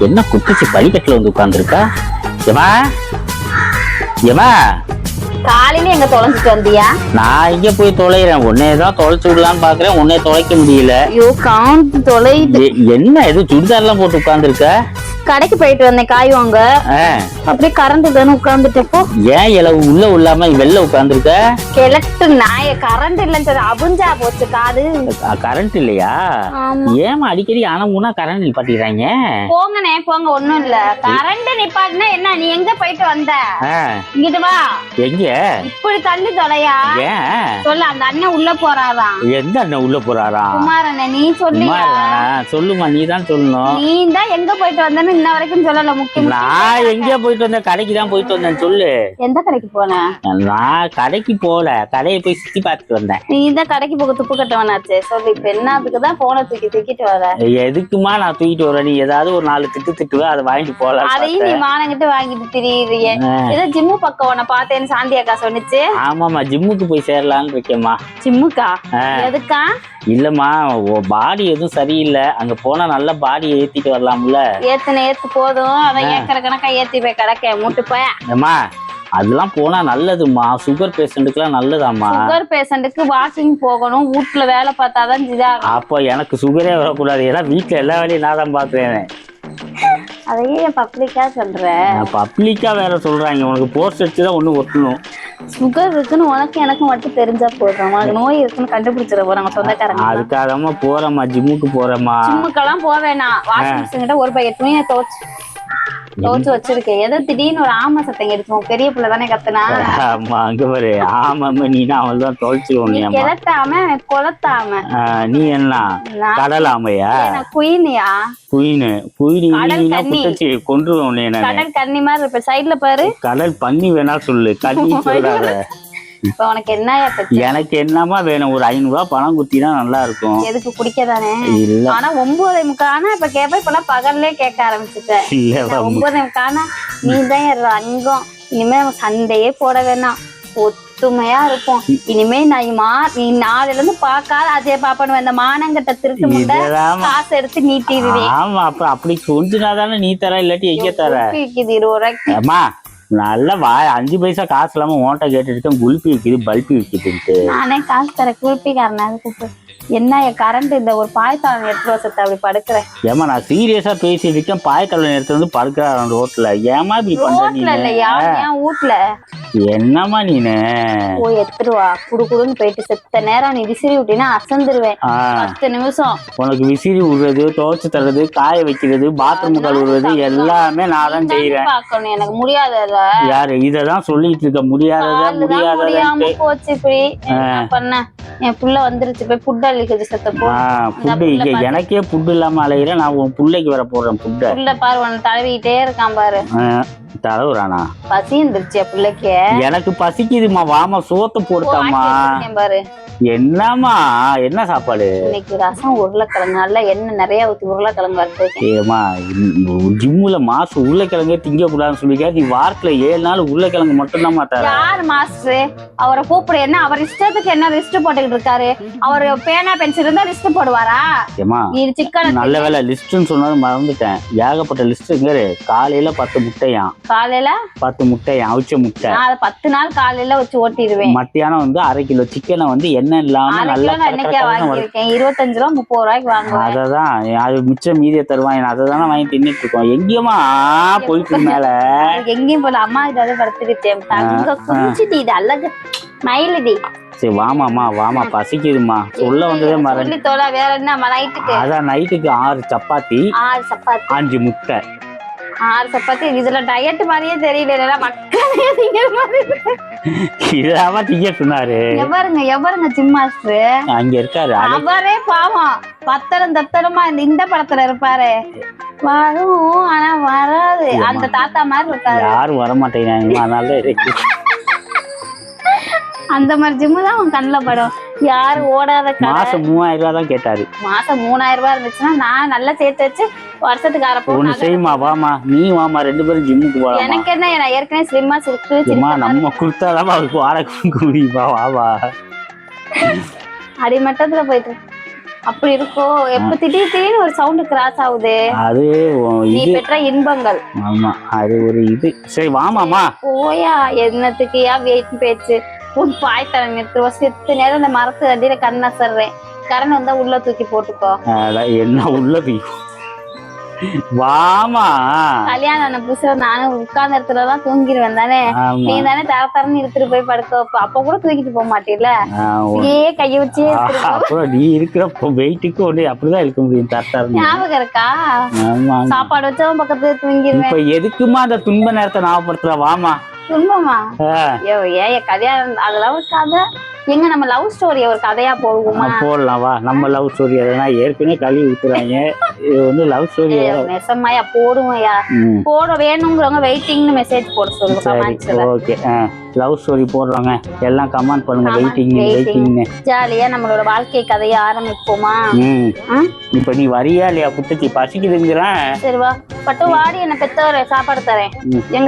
என்ன குட்டிச்சு படிக்கட்டுல வந்து உட்காந்துருக்கா எவா? எவா? காலையில எங்க தொலைஞ்சிட்டு வந்தியா? நான் இங்க போய் தொலைகிறேன்? உன்னைய தான் தொலைச்சு விடலான்னு பாக்குறேன் உன்னைய தொலைக்க முடியல. ஐயோ தொலைது எ- என்ன இது? சுடிதார்லாம் போட்டு உட்காந்துருக்க கடைக்கு போயிட்டு வந்தேன் காய் வாங்க. அப்படியே கரண்ட் தானே உட்கார்ந்துட்டப்போ ஏன் இளவு உள்ள உள்ளாம வெளில உட்காந்துருக்க கிழட்டு நாய கரண்ட் இல்லைன்னு சொல்லி அபுஞ்சா போச்சு காது. கரண்ட் இல்லையா? ஏமா அடிக்கடி ஆனா மூணா கரண்ட் நிப்பாட்டிடுறாங்க? போங்கண்ணே போங்க ஒண்ணும் இல்ல. கரண்ட் நிப்பாட்டினா என்ன நீ எங்க போயிட்டு வந்த? இங்கிட்டு வா. எங்க? இப்படி தள்ளி தொலையா? ஏன்? சொல்லு அந்த அண்ணன் உள்ள போறாராம் எந்த அண்ணன் உள்ள போறாராம் குமாரண்ணே நீ இல்ல. சொல்லுமா நீ தான் சொல்லணும். நீ தான் எங்க போயிட்டு வந்தேன்னு இன்ன வரைக்கும் சொல்லல முக்கியம் நான் எங்க போயிட்டு வந்தேன் கடைக்கு தான் போயிட்டு வந்தேன் சொல்லு. எந்த கடைக்கு போன? நான் கடைக்கு போல கடையை போய் சுத்தி பார்த்துட்டு வந்தேன். நீ தான் கடைக்கு போக துப்பு கட்டவனாச்சே. சொல்லு இப்ப என்னத்துக்கு தான் போனை தூக்கி தூக்கிட்டு வர? எதுக்குமா நான் தூக்கிட்டு வரேன்? நீ ஏதாவது ஒரு நாலு திட்டு திட்டுவ அதை வாங்கிட்டு போலாம் அதையும் நீ மானங்கிட்டு வாங்கிட்டு திரியுறியே. ஏதோ ஜிம்மு பக்கம் உன்னை பார்த்தேன்னு சாந்தி அக்கா சொன்னிச்சு. ஆமாமா ஜிம்முக்கு போய் சேரலான்னு இருக்கேம்மா. ஜிம்முக்கா. எதுக்கா? இல்லம்மா பாடி எதுவும் சரியில்லை. அங்க போனா நல்ல பாடி ஏத்திட்டு வரலாம்ல. ஏத்துன ஏத்து போதும். அவன் ஏக்கற கணக்கா ஏத்தி போய் கிடக்க மூட்டு போய். அதெல்லாம் போனா நல்லதும்மா. சுகர் பேஷண்ட்டுக்குலாம் நல்லதாம்மா. சுகர் பேஷண்ட்டுக்கு வாக்கிங் போகணும். வீட்டுல வேலை பார்த்தாதான் இதாகும். அப்போ எனக்கு சுகரே வரக்கூடாது. ஏன்னா வீட்டுல எல்லா வேலையும் நான் தான் பாக்குறேன் அதையே பப்ளிக்கா சொல்ற? பப்ளிக்கா வேற சொல்றாங்க. உனக்கு போஸ்ட் அடிச்சு தான் ஒண்ணு ஒட்டணும். சுகர் இருக்குன்னு உனக்கு எனக்கு மட்டும் தெரிஞ்சா போதும். நோய் இருக்குன்னு கண்டுபிடிச்சிட போறாங்க சொந்தக்காரங்க. அதுக்காகமா போறேம்மா ஜிம்முக்கு போறேம்மா. ஜிம்முக்கெல்லாம் போக வேணாம் வாஷிங் மிஷின் கிட்ட ஒரு பையன் துணியை துவச்சு. துவச்சு வச்சிருக்கேன் ஏதோ திடீர்னு ஒரு ஆமை சத்தம் எடுத்துவோம் பெரிய பிள்ளை தானே கத்துனா? ஆமா அங்க பாரு. ஆமாம்மா நீனா? அவள் தான் நீ தொலைச்சிருவோம் கிளத்தாம கொளத்தாம நீ என்ன? கடல் ஆமையா? குயினியா? குயினு. குயினி. குட்டச்சி நான் கடல் கன்னி மாதிரி இருப்ப. சைடுல பாரு. கடல் பண்ணி வேணா சொல்லு. கண்ணி சொல்லாத இப்ப உனக்கு பிரச்சனை? எனக்கு என்னமா வேணும்? ஒரு ஐநூறு ரூபாய் பணம் குத்தினா நல்லா இருக்கும் எதுக்கு குடிக்கதானே? இல்ல. ஆனா ஒன்பதே முக்கானா இப்ப கேப்ப இப்பெல்லாம் பகல்லே கேட்க ஆரம்பிச்சுட்டேன் இல்ல ஒன்பதே முக்கானா நீ தான் என் ரங்கம். இனிமே சண்டையே போட வேணாம். ஒத்துமையா இருப்போம். இனிமே நான் மா நீ நாளைல இருந்து பாக்காத அதே பாப்பனு இந்த மானங்கட்ட திருட்டு முட்டை காசு எடுத்து நீட்டிடுவேன். ஆமா அப்ப அப்படி கொஞ்சினா தானே நீ தர இல்லாட்டி எங்க தர இருபது ரூபாய்க்கு நல்ல வா அஞ்சு பைசா காசு இல்லாம ஓட்ட கேட்டுட்டு இருக்கேன் குல்பி விக்குது பல்பி விக்குதுன்ட்டு. நானே காசு தர குளிப்பிக்காரனா கூப்பிட்டு என்ன கரண்ட் இந்த ஒரு பாய்த்தாளம் எடுத்து வசத்தை அப்படி படுக்கிறேன். ஏமா நான் சீரியஸா பேசிட்டு இருக்கேன் பாயத்தலை எடுத்து வந்து படுக்கிறான் ரோட்ல. ஏமா இப்படி பண்ற இல்லையா ஏன் வீட்ல? என்னம்மா நீனு? போய் எடுத்துருவா குடு குடுன்னு போயிட்டு செத்த நேரம் நீ விசிறி விட்டினா அசந்துருவேன். பத்து நிமிஷம். உனக்கு விசிறி விடுறது துவைச்சு தர்றது காய வைக்கிறது பாத்ரூம் கழுவுறது எல்லாமே நான் தான் செய்யறேன் எனக்கு முடியாதல யாரு? இததான் சொல்லிட்டு இருக்க முடியாததா முடியாததா போச்சு இப்படி. பண்ண? என் புள்ள வந்துருச்சு. போய் புட் அள்ளிக்குது செத்த போ. புட்டு இங்க எனக்கே புட்டு இல்லாம அலையிறேன் நான் உன் பிள்ளைக்கு வர போடுறேன் புட்டை புள்ள பாரு உன்னை தடவிக்கிட்டே இருக்கான் பாரு. தடவுறானா பசி இருந்துருச்சு பிள்ளைக்கு? எனக்கு பசிக்குதுமா வாமா சோத்து வச்சிருக்கேன் பாரு. என்னம்மா? என்ன சாப்பாடு? இன்னைக்கு ரசம் உருளைக்கிழங்கு. நல்லா எண்ணெய் நிறைய ஊத்தி உருளைக்கிழங்கு வறுத்துருக்கேன் ஏமா ஜிம்முல மாசம் உருளைக்கிழங்கே திங்க கூடாதுன்னு சொல்லிக்க நீ வாரத்துல ஏழு நாள் உருளைக்கிழங்கு மட்டும்தான் தர. யார் மாஸ்டர்? அவரை கூப்பிடு. என்ன அவர் இஷ்டத்துக்கு என்ன லிஸ்ட் போட்டுக்கிட்டு இருக்காரு? அவர் பேனா பென்சில் இருந்தா லிஸ்ட் போடுவாரா? ஏமா சிக்கன் நல்ல வேலை லிஸ்ட்னு சொன்னது மறந்துட்டேன். ஏகப்பட்ட லிஸ்ட்டுங்க காலையில பத்து முட்டையாம். காலையில? பத்து முட்டையாம் அவிச்ச முட்டை. நான் அதை பத்து நாள் காலையில வச்சு ஓட்டிடுவேன். மத்தியானம் வந்து அரை கிலோ சிக்கனை வந்து எண்ணெய் இல்லாம நல்லா வாங்கியிருக்கேன்? இருபத்தஞ்சு ரூபா முப்பது ரூபாய்க்கு வாங்குவேன். அததான் அது மிச்சம் மீதியை தருவாங்க அதை தானே வாங்கி தின்னுட்டு இருக்கோம். எங்கேயுமா? போயிட்டு மேல. எங்கேயும் போல அம்மா இதாவது படுத்துக்கிட்டேன். தங்க இது அழகு மயிலுடி. சரி வாமாமா வாமா பசிக்குதுமா சொல்ல வந்ததே மறந்து தோலா வேற என்ன நைட்டுக்கு அதான் நைட்டுக்கு ஆறு சப்பாத்தி ஆறு சப்பாத்தி. அஞ்சு முட்டை. ஆறு சப்பாத்தி இதுல டயட் மாதிரியே தெரியல மக்களே திங்கிற மாதிரி. இதாம திங்க சொன்னாரு. எவருங்க எவருங்க ஜிம் மாஸ்டர் அங்க இருக்காரு அவரே பாவம். பத்தரம் தத்தரமா இந்த இந்த படத்துல இருப்பாரு. வரும் ஆனா வராது. அந்த தாத்தா மாதிரி இருக்காரு. யாரும் வர மாட்டேங்கிறாங்க அதனால. அந்த மாதிரி ஜிம்மு தான் உன் கண்ணில் படும். யாரு ஓடாத மாசம் மூவாயிரம் ரூபாய் தான் கேட்டாரு. மாசம் மூணாயிரம் ரூபாய் இருந்துச்சுன்னா நான் நல்லா சேர்த்து வச்சு வருஷத்துக்கு அரை நகை- செய்யுமா வாமா. நீ வாமா ரெண்டு பேரும் ஜிம்முக்கு போலாமா? எனக்கு என்ன நான் ஏற்கனவே ஸ்லிம்மா அம்மா நம்ம கொடுத்தாதான் வாடகை கொடுக்க முடியுமா? வாவா அடிமட்டத்துல போயிட்டு. அப்படி இருக்கோ எப்ப திடீர் திடீர்னு ஒரு சவுண்ட் கிராஸ் ஆகுது. அது நீ பெற்ற இன்பங்கள். ஆமா அது ஒரு இது. சரி வாமாமா போயா என்னத்துக்கு ஏன் வெயிட் பேச்சு. உன் பாய் தலை நிறுத்துவ செத்து நேரம் இந்த மரத்து அடியில கண்ணை சர்றேன் கரண் வந்தா உள்ள தூக்கி போட்டுக்கோ. அட, என்ன உள்ளது வாமா. கல்யாணம் ஆன புதுசுல நானும் உட்கார்ந்த இடத்துலதான் தூங்கிடுவேன் தானே? நீ தானே தர தரன்னு எடுத்துட்டு போய் படுக்க. அப்ப கூட தூக்கிட்டு போக மாட்டேல ஆ, உன்- ஏ கைய வச்சே. அப்புறம் நீ இருக்கிற வெயிட்டுக்கு ஒண்ணு அப்படிதான் இருக்க முடியும் தரத்தரணும் ஞாபகம் இருக்கா? சாப்பாடு வச்சவன் பக்கத்துல தூங்கிடுவேன் இப்ப எதுக்குமா அந்த துன்ப நேரத்தை ஞாபகப்படுத்துற? வாமா. துன்பமா ஏன் கல்யாணம் அதெல்லாம் ஒரு கதை. எங்க நம்ம லவ் ஸ்டோரி ஒரு கதையா போடுவோமா போடலாம் வா. நம்ம லவ் ஸ்டோரி ஏற்கனவே கழுவி ஊத்துறாங்க. இது வந்து லவ் ஸ்டோரி நெசமாயா போடுவோம்யா ம். போட வேணுங்கிறவங்க வெயிட்டிங்னு மெசேஜ் போட சொல்லுங்க ஓகே லவ் ஸ்டோரி போடுறாங்க. எல்லாம் கமெண்ட் பண்ணுங்க வெயிட்டிங். வெயிட்டிங்னு ஜாலியா நம்மளோட வாழ்க்கை கதையை ஆரம்பிப்போமா? இப்ப நீ வரியா இல்லையா புத்தச்சி பசிக்குதுங்கிறேன். சரி வா. பட்டு வாடி என்ன பெத்தவரை சாப்பாடு தரேன். எங்க